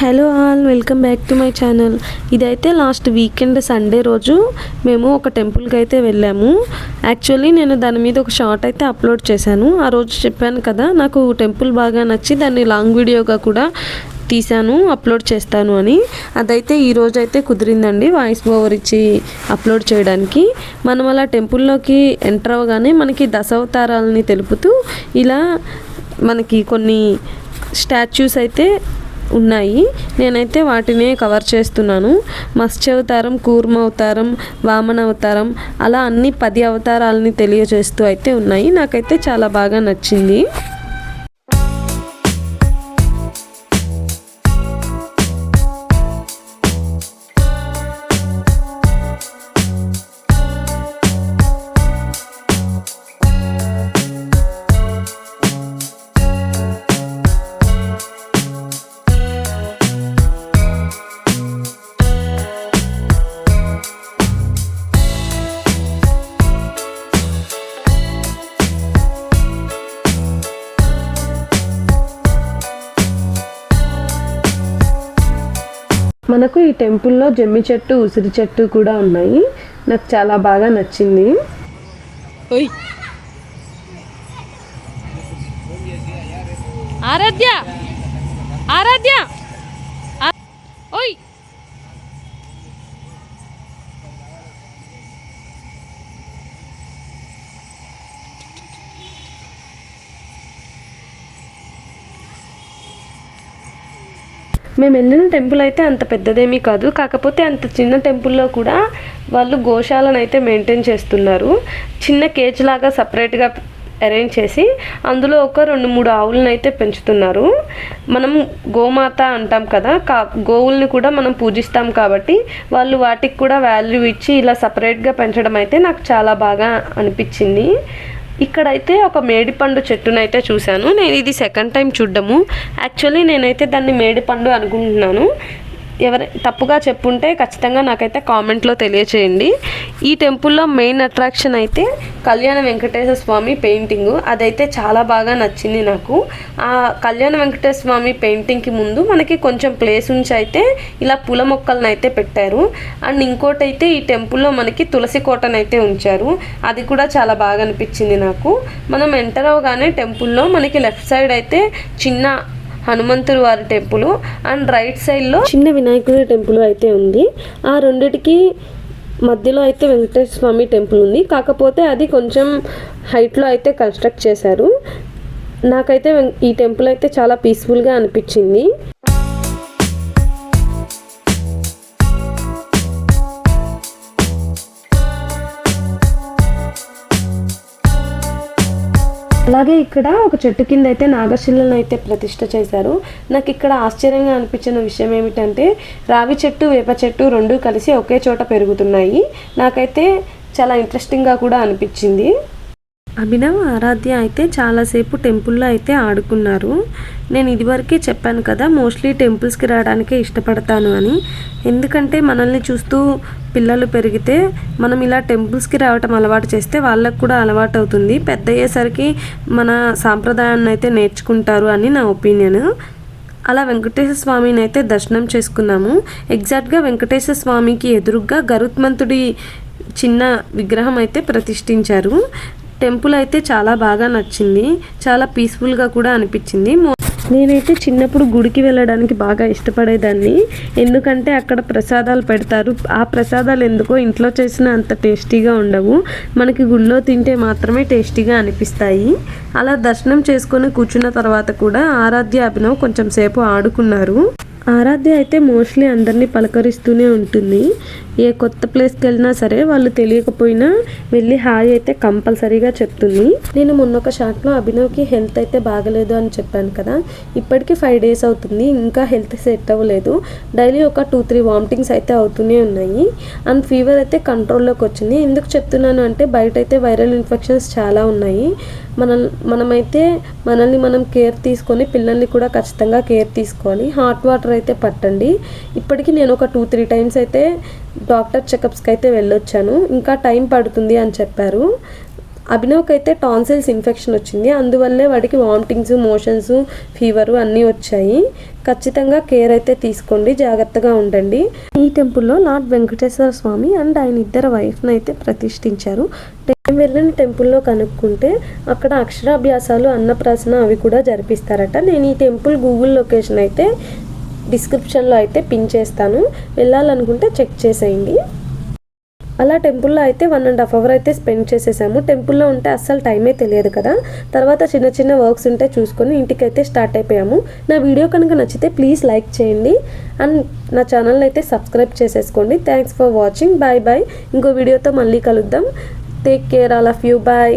Hello all welcome back to my channel. ఇదైతే last weekend Sunday రోజు. మేము ఒక టెంపుల్కి అయితే వెళ్ళాము. యాక్చువల్లీ నేను దాని మీద ఒక షార్ట్ అయితే అప్లోడ్ చేశాను. ఆ రోజు చెప్పాను కదా నాకు టెంపుల్ బాగా నచ్చి దాన్ని లాంగ్ వీడియోగా కూడా తీశాను అప్లోడ్ చేస్తాను అని. అదైతే ఈ రోజు అయితే కుదిరిందండి వాయిస్ ఓవర్ ఇచ్చి అప్లోడ్ చేయడానికి. మనం అలా టెంపుల్లోకి ఎంటర్ అవ్వగానే మనకి దశావతారాలని తెలుపుతూ ఇలా మనకి కొన్ని స్టాచ్యూస్ అయితే ఉన్నాయి. నేనైతే వాటిని కవర్ చేస్తున్నాను. మత్స్య అవతారం కూర్మ అవతారం వామన అవతారం అలా అన్ని పది అవతారాలని తెలియజేస్తూ అయితే ఉన్నాయి. నాకైతే చాలా బాగా నచ్చింది. మనకు ఈ టెంపుల్లో జమ్మి చెట్టు ఉసిరి చెట్టు కూడా ఉన్నాయి. నాకు చాలా బాగా నచ్చింది. ఆరాధ్య! ఆరాధ్య! మేము వెళ్ళిన టెంపుల్ అయితే అంత పెద్దదేమీ కాదు. కాకపోతే అంత చిన్న టెంపుల్లో కూడా వాళ్ళు గోశాలను అయితే మెయింటైన్ చేస్తున్నారు. చిన్న కేజ్ లాగా సపరేట్గా అరేంజ్ చేసి అందులో ఒక రెండు మూడు ఆవులను అయితే పెంచుతున్నారు. మనం గోమాత అంటాం కదా కా గోవుల్ని కూడా మనం పూజిస్తాం కాబట్టి వాళ్ళు వాటికి కూడా వాల్యూ ఇచ్చి ఇలా సపరేట్గా పెంచడం అయితే నాకు చాలా బాగా అనిపించింది. ఇక్కడైతే ఒక మేడిపండు చెట్టునైతే చూశాను. నేను ఇది సెకండ్ టైం చూడడము. యాక్చువల్లీ నేనైతే దాన్ని మేడిపండు అనుకుంటున్నాను. ఎవరి తప్పుగా చెప్పుంటే ఖచ్చితంగా నాకైతే కామెంట్లో తెలియచేయండి. ఈ టెంపుల్లో మెయిన్ అట్రాక్షన్ అయితే కళ్యాణ వెంకటేశ్వర స్వామి పెయింటింగ్. అదైతే చాలా బాగా నచ్చింది నాకు. ఆ కళ్యాణ వెంకటేశ్వర స్వామి పెయింటింగ్కి ముందు మనకి కొంచెం ప్లేస్ ఉంచి అయితే ఇలా పూల మొక్కలను అయితే పెట్టారు. అండ్ ఇంకోటి అయితే ఈ టెంపుల్లో మనకి తులసి కోటను అయితే ఉంచారు. అది కూడా చాలా బాగా అనిపించింది నాకు. మనం ఎంటర్ అవగానే టెంపుల్లో మనకి లెఫ్ట్ సైడ్ అయితే చిన్న హనుమంతుడు వారి టెంపుల్ అండ్ రైట్ సైడ్లో చిన్న వినాయకుడి టెంపుల్ అయితే ఉంది. ఆ రెండిటికి మధ్యలో అయితే వెంకటేశ్వర స్వామి టెంపుల్ ఉంది. కాకపోతే అది కొంచెం హైట్లో అయితే కన్స్ట్రక్ట్ చేశారు. నాకైతే ఈ టెంపుల్ అయితే చాలా పీస్ఫుల్గా అనిపించింది. అలాగే ఇక్కడ ఒక చెట్టు కింద అయితే నాగశిలను అయితే ప్రతిష్ట చేశారు. నాకు ఇక్కడ ఆశ్చర్యంగా అనిపించిన విషయం ఏమిటంటే రావి చెట్టు వేప చెట్టు రెండు కలిసి ఒకే చోట పెరుగుతున్నాయి. నాకైతే చాలా ఇంట్రెస్టింగ్గా కూడా అనిపించింది. అభినవ్ ఆరాధ్య అయితే చాలాసేపు టెంపుల్లో అయితే ఆడుకున్నారు. నేను ఇదివరకే చెప్పాను కదా మోస్ట్లీ టెంపుల్స్కి రావడానికే ఇష్టపడతాను అని. ఎందుకంటే మనల్ని చూస్తూ పిల్లలు పెరిగితే మనం ఇలా టెంపుల్స్కి రావటం అలవాటు చేస్తే వాళ్ళకు కూడా అలవాటు అవుతుంది పెద్ద అయ్యేసరికి మన సాంప్రదాయాన్ని అయితే నేర్చుకుంటారు అని నా ఒపీనియన్. అలా వెంకటేశ్వర స్వామిని అయితే దర్శనం చేసుకున్నాము. ఎగ్జాక్ట్గా వెంకటేశ్వర స్వామికి ఎదురుగ్గా గరుత్మంతుడి చిన్న విగ్రహం అయితే ప్రతిష్ఠించారు. టెంపుల్ అయితే చాలా బాగా నచ్చింది. చాలా పీస్ఫుల్గా కూడా అనిపించింది. మో- నేనైతే చిన్నప్పుడు గుడికి వెళ్ళడానికి బాగా ఇష్టపడేదాన్ని. ఎందుకంటే అక్కడ ప్రసాదాలు పెడతారు. ఆ ప్రసాదాలు ఎందుకో ఇంట్లో చేసిన అంత టేస్టీగా ఉండవు. మనకి గుళ్ళో తింటే మాత్రమే టేస్టీగా అనిపిస్తాయి. అలా దర్శనం చేసుకొని కూర్చున్న తర్వాత కూడా ఆరాధ్య అభినవ్ కొంచెం సేపు ఆడుకున్నారు. ఆరాధ్య అయితే మోస్ట్లీ అందరినీ పలకరిస్తూనే ఉంటుంది. ఏ కొత్త ప్లేస్కి వెళ్ళినా సరే వాళ్ళు తెలియకపోయినా వెళ్ళి హాయ్ అయితే కంపల్సరీగా చెప్తుంది. నేను మొన్న ఒక షాట్లో అభినవ్కి హెల్త్ అయితే బాగలేదు అని చెప్పాను కదా ఇప్పటికీ ఫైవ్ డేస్ అవుతుంది ఇంకా హెల్త్ సెట్ అవ్వలేదు. డైలీ ఒక టూ త్రీ వామిటింగ్స్ అయితే అవుతూనే ఉన్నాయి. అండ్ ఫీవర్ అయితే కంట్రోల్లోకి వచ్చింది. ఎందుకు చెప్తున్నాను అంటే బయట అయితే వైరల్ ఇన్ఫెక్షన్స్ చాలా ఉన్నాయి. మన మనమైతే మనల్ని మనం కేర్ తీసుకొని పిల్లల్ని కూడా ఖచ్చితంగా కేర్ తీసుకోవాలి. హాట్ వాటర్ అయితే పట్టండి. ఇప్పటికీ నేను ఒక టూ త్రీ టైమ్స్ అయితే డాక్టర్ చెకప్స్కి అయితే వెళ్ళొచ్చాను. ఇంకా టైం పడుతుంది అని చెప్పారు. అభినవ్కి అయితే టాన్సిల్స్ ఇన్ఫెక్షన్ వచ్చింది. అందువల్లే వాడికి వామిటింగ్స్ మోషన్స్ ఫీవరు అన్నీ వచ్చాయి. ఖచ్చితంగా కేర్ అయితే తీసుకోండి. జాగ్రత్తగా ఉండండి. టెంపుల్లో లార్డ్ వెంకటేశ్వర స్వామి అండ్ ఆయన ఇద్దరు వైఫ్ని అయితే ప్రతిష్ఠించారు. మేము వెళ్ళిన టెంపుల్లో కనుక్కుంటే అక్కడ అక్షరాభ్యాసాలు అన్నప్రాసన అవి కూడా జరిపిస్తారట. నేను ఈ టెంపుల్ గూగుల్ లొకేషన్ అయితే డిస్క్రిప్షన్లో అయితే పిన్ చేస్తాను. వెళ్ళాలనుకుంటే చెక్ చేసేయండి. అలా టెంపుల్లో అయితే వన్ అండ్ హాఫ్ అవర్ అయితే స్పెండ్ చేసేసాము. టెంపుల్లో ఉంటే అస్సలు టైమే తెలియదు కదా. తర్వాత చిన్న చిన్న వర్క్స్ ఉంటే చూసుకొని ఇంటికైతే స్టార్ట్ అయిపోయాము. నా వీడియో కనుక నచ్చితే ప్లీజ్ లైక్ చేయండి. అండ్ నా ఛానల్ని అయితే సబ్స్క్రైబ్ చేసేసుకోండి. Thanks for watching bye bye ఇంకో వీడియోతో మళ్ళీ కలుద్దాం. Take care all of you bye